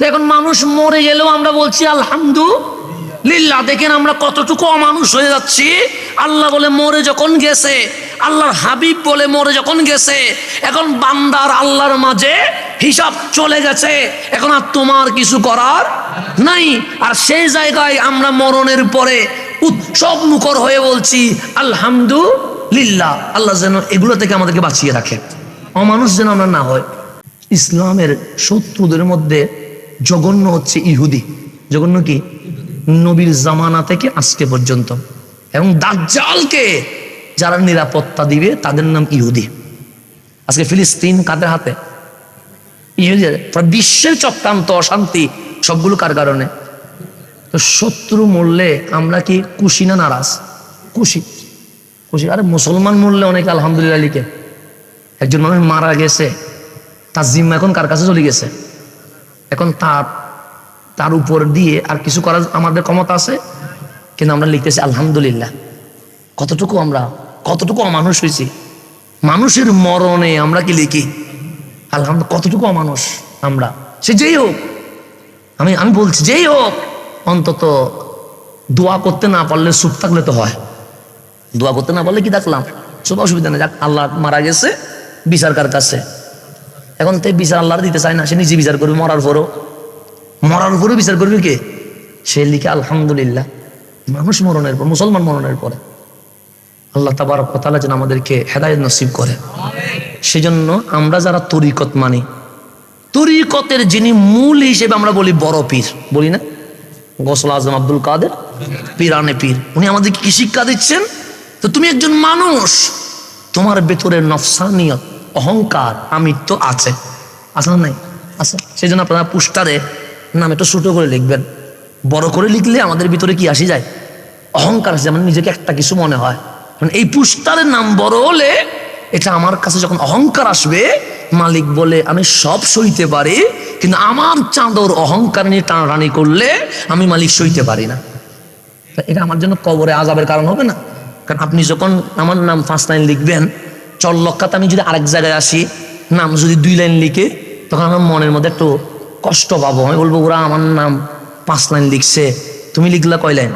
তো এখন মানুষ মরে গেলেও আমরা বলছি, আলহামদুলিল্লাহ, দেখেন আমরা কতটুকু অমানুষ হয়ে যাচ্ছি। আল্লাহ বলে, মরে যখন গেছে, আল্লাহর হাবিব বলে, মরে যখন গেছে, এখন বান্দার আল্লাহর মাঝে হিসাব চলে গেছে। এখন আর তোমার কিছু করার নাই। আর সেই জায়গায় আমরা মরণের পরে উৎসব মুখর হয়ে বলছি, আলহামদুলিল্লাহ, আল্লাহ যেন এগুলো থেকে আমাদেরকে বাঁচিয়ে রাখে। অমানুষ যেন আমরা না হয়, ইসলামের শত্রুদের মধ্যে জঘন্য হচ্ছে ইহুদি। জঘন্য কি? নবীর জামানা থেকে আজকে পর্যন্ত। এবং দাজ্জালকে যারা নিরাপত্তা দিবে, তাদের নাম ইহুদি। আজকে ফিলিস্তিন কাদের হাতে? ইহুদি বিশ্বের চক্রান্ত, অশান্তি, সবগুলো কার কারণে? তো শত্রু মরলে আমরা কি খুশি না নারাজ? খুশি খুশি আরে মুসলমান মরলে অনেকে আলহামদুলিল্লাহ লিখে। একজন মানুষ মারা গেছে, তার জিম্মা এখন কার কাছে চলে গেছে? এখন তার তার উপর দিয়ে আর কিছু করার আমাদের ক্ষমতা আছে? কিন্তু আমরা লিখতেছি, আলহামদুলিল্লাহ, কতটুকু আমরা, কতটুকু অমানুষ হয়েছি? মানুষের মরণে আমরা কি লিখি? আলহামদুলিল্লাহ, কতটুকু অমানুষ আমরা? সে যেই হোক, আমি আমি বলছি, যেই হোক, অন্তত দোয়া করতে না পারলে সুখ থাকলে তো হয়। দোয়া করতে না পারলে কি দেখলাম? সব অসুবিধা নেই, যাক, আল্লাহ মারা গেছে, বিচারকার কাছে। এখন তো বিচার আল্লাহর দিতে চায় না, সে নিজে বিচার করবে মরার পরও। মরার উপরেও বিচার করবে কে? সে লিখে আলহামদুলিল্লাহ। মানুষ মরণের পর, মুসলমান মরণের পরে। আল্লাহ তাবার কথা যেন আমাদেরকে হেদায়ত নসিব করে। সেজন্য আমরা যারা তরিকত মানি, তরিকতের যিনি মূল হিসেবে আমরা বলি বড় পীর। বলি না? গোসল আজম আব্দুল কাদের পীরানে পীর। উনি আমাদেরকে কি শিক্ষা দিচ্ছেন? তো তুমি একজন মানুষ, তোমার ভেতরে নফসানিয়ত অহংকার আমিত্ব আছে। আছে না নাই? আছে। সেই জন্য আপনারা পুস্টারে নাম একটু ছোটো করে লিখবেন। বড় করে লিখলে আমাদের ভিতরে কি আসি যায়? অহংকার আসে, যেমন নিজেকে একটা কিছু মনে হয়। কারণ এই পুস্টারের নাম বড় হলে এটা আমার কাছে যখন অহংকার আসবে, মালিক বলে, আমি সব সইতে পারি, কিন্তু আমার চাঁদর অহংকার নিয়ে টানাটানি করলে আমি মালিক সইতে পারি না। এটা আমার জন্য কবরে আজাবের কারণ হবে না। কারণ আপনি যখন আমার নাম ফার্স্ট লাইন লিখবেন চল্লক্ষাতে আমি যদি আরেক জায়গায় আসি, নাম যদি দুই লাইন লিখে, তখন আমার মনের মধ্যে একটু কষ্ট পাবো। আমি বলব, ওরা আমার নাম পাঁচ লাইন লিখছে। তুমি লিখলা কয় লাইন?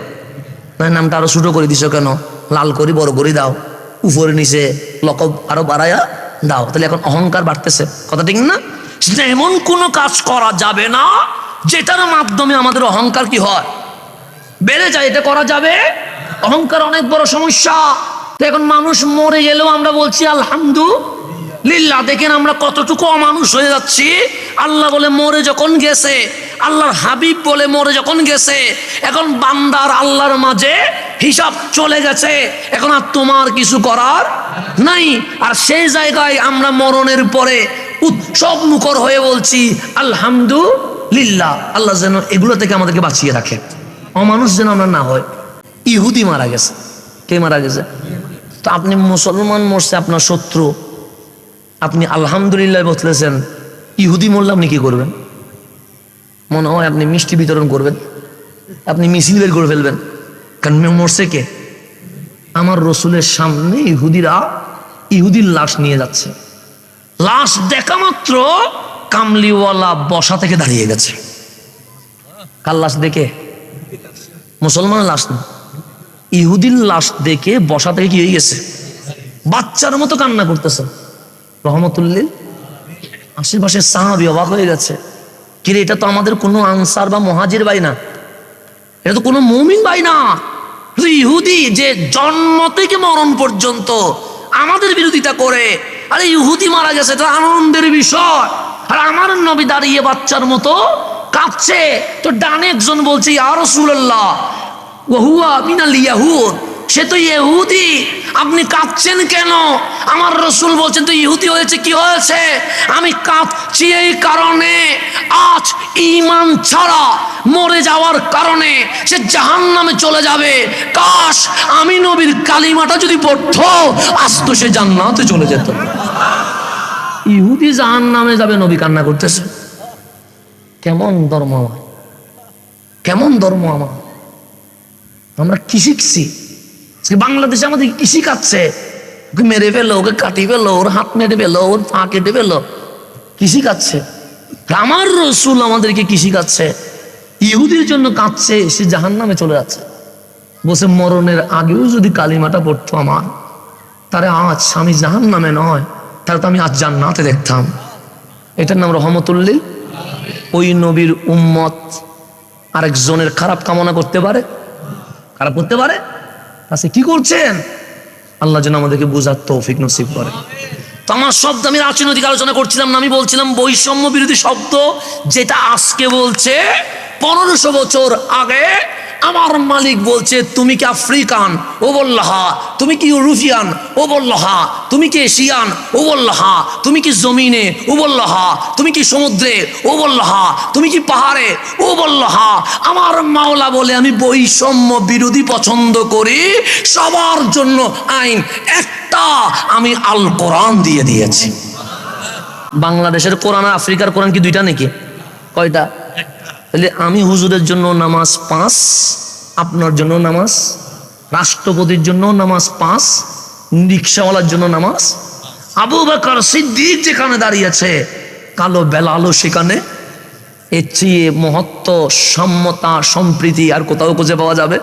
না, নামটা আরও ছোটো করে দিছো কেন? লাল করি, বড় করে দাও। উপরে নিচে লকব আরও বাড়ায়া দাও। তাহলে এখন অহংকার বাড়তেছে। কথা ঠিক না? সেটা এমন কোনো কাজ করা যাবে না, যেটার মাধ্যমে আমাদের অহংকার কি হয়? বেড়ে যায়, এটা করা যাবে? অহংকার অনেক বড় সমস্যা। তো এখন মানুষ মরে গেলেও আমরা বলছি, আলহামদুলিল্লাহ, দেখেন আমরা কতটুকু অমানুষ হয়ে যাচ্ছি। আল্লাহ বলে, মরে যখন গেছে, আল্লাহর হাবিব বলে, মরে যখন গেছে, এখন বান্দার আল্লাহর মাঝে হিসাব চলে গেছে। এখন আর তোমার কিছু করার নাই। আর সেই জায়গায় আমরা মরণের পরে উৎসব মুখর হয়ে বলছি, আলহামদুলিল্লাহ, আল্লাহ যেন এগুলো থেকে আমাদেরকে বাঁচিয়ে রাখে। অমানুষ যেন আমরা না হয়, ইহুদি মারা গেছে। কে মারা গেছে? তো আপনি মুসলমান মরছে, আপনার শত্রু। আপনি আলহামদুলিল্লাহ বলতেছেন, ইহুদি মরলে আপনি কি করবেন? মনে হয় আপনি মিষ্টি বিতরণ করবেন, আপনি মিছিল বের করে ফেলবেন। কারণ মরছে কে? আমার রসুলের সামনে ইহুদিরা ইহুদির লাশ নিয়ে যাচ্ছে। লাশ দেখা মাত্র কামলিওয়ালা বসা থেকে দাঁড়িয়ে গেছে। কার লাশ দেখে? মুসলমানের লাশ না। ইহুদির লাশ দেখে বসা থেকে কি হয়ে গেছে? বাচ্চার মতো কান্না করতেছে। রহমতুল্লিল আশেপাশে সাহাবি অবাক হয়ে গেছে। কিরে এটা তো আমাদের কোনো আনসার বা মহাজির ভাই না? এটা তো কোনো মুমিন ভাই না? ইহুদি যে জন্ম থেকে মরণ পর্যন্ত আমাদের বিরোধিতা করে। আরে ইহুদি মারা গেছে, এটা আনন্দের বিষয়। আর আমার নবী দাঁড়িয়ে বাচ্চার মতো কাঁপছে। তো ডানে একজন বলছে, ইয়া রাসূলুল্লাহ। ওহুয়া মিনাল ইয়াহুদ। সে তো ইহুদি। আপনি কাঁদছেন কেন? আমার রসুল বলছেন তো ইহুদি হয়েছে, কি হয়েছে? আমি কাঁদছি এই কারণে। আজ ইমান ছাড়া মরে যাওয়ার কারণে সে জাহান নামে চলে যাবে। কাশ, আমি নবীর কালিমাটা যদি পড়তো, আজ তো সে জান্নাতে চলে যেত। ইহুদি জাহান নামে যাবে, নবী কান্না করতেছে। কেমন ধর্ম আমার? কেমন ধর্ম আমার? আমরা কি শিখছি? বাংলাদেশে আমাদের কি শিখাচ্ছে? ওকে মেরে ফেলো, ওকে কাটি ফেলো, ওর হাত মেরে ফেলো, ওর পা কেটে ফেলো। কি শিখাচ্ছে? আমার রসুল আমাদেরকে কি শিখাচ্ছে? ইহুদির জন্য কাঁদছে, সে জাহান নামে চলে যাচ্ছে। বসে মরণের আগেও যদি কালিমাটা পড়তো আমার তারে আজ স্বামী জাহান নামে নয়, তাহলে তো আমি আজ জান্নাতে দেখতাম। এটার নাম রহমতুল্লিল। ওই নবীর উম্মত আরেকজনের খারাপ কামনা করতে পারে খারাপ করতে পারে? আচ্ছা কি করছেন? আল্লাহ যেন আমাদেরকে বোঝার তৌফিক নসিব করে। তো আমার শব্দ, আমি রাজনৈতিক আলোচনা করছিলাম না, আমি বলছিলাম বৈষম্য বিরোধী শব্দ, যেটা আজকে বলছে পনেরোশো বছর আগে আমার মালিক বলছে, তুমি কি আফ্রিকান? ও বলল, হা। তুমি কি ইউরোপিয়ান? ও বলল, হা। তুমি কি এশিয়ান? ও বলল, হা। তুমি কি জমিনে? ও বলল, হা। তুমি কি সমুদ্রে? ও বলল, হা। তুমি কি পাহাড়ে? ও বলল, হা। আমার মাওলা বলে, আমি বৈষম্য বিরোধী পছন্দ করি। সবার জন্য আইন একটা আমি আল কোরআন দিয়ে দিয়েছি। বাংলাদেশের কোরআন আর আফ্রিকার কোরআন কি দুইটা নাকি? কয়টা? তাহলে আমি হুজুরের জন্য নামাজ পাঁচ, আপনার জন্য নামাজ, রাষ্ট্রপতির জন্য নামাজ পাঁচ, রিক্সাওয়ালার জন্য নামাজ। আবু বাকর সিদ্দিক যেখানে দাঁড়িয়েছে কালো বেলালো সেখানে। এর চেয়ে মহত্ব, সম্মতা, সম্প্রীতি আর কোথাও খুঁজে পাওয়া যাবে।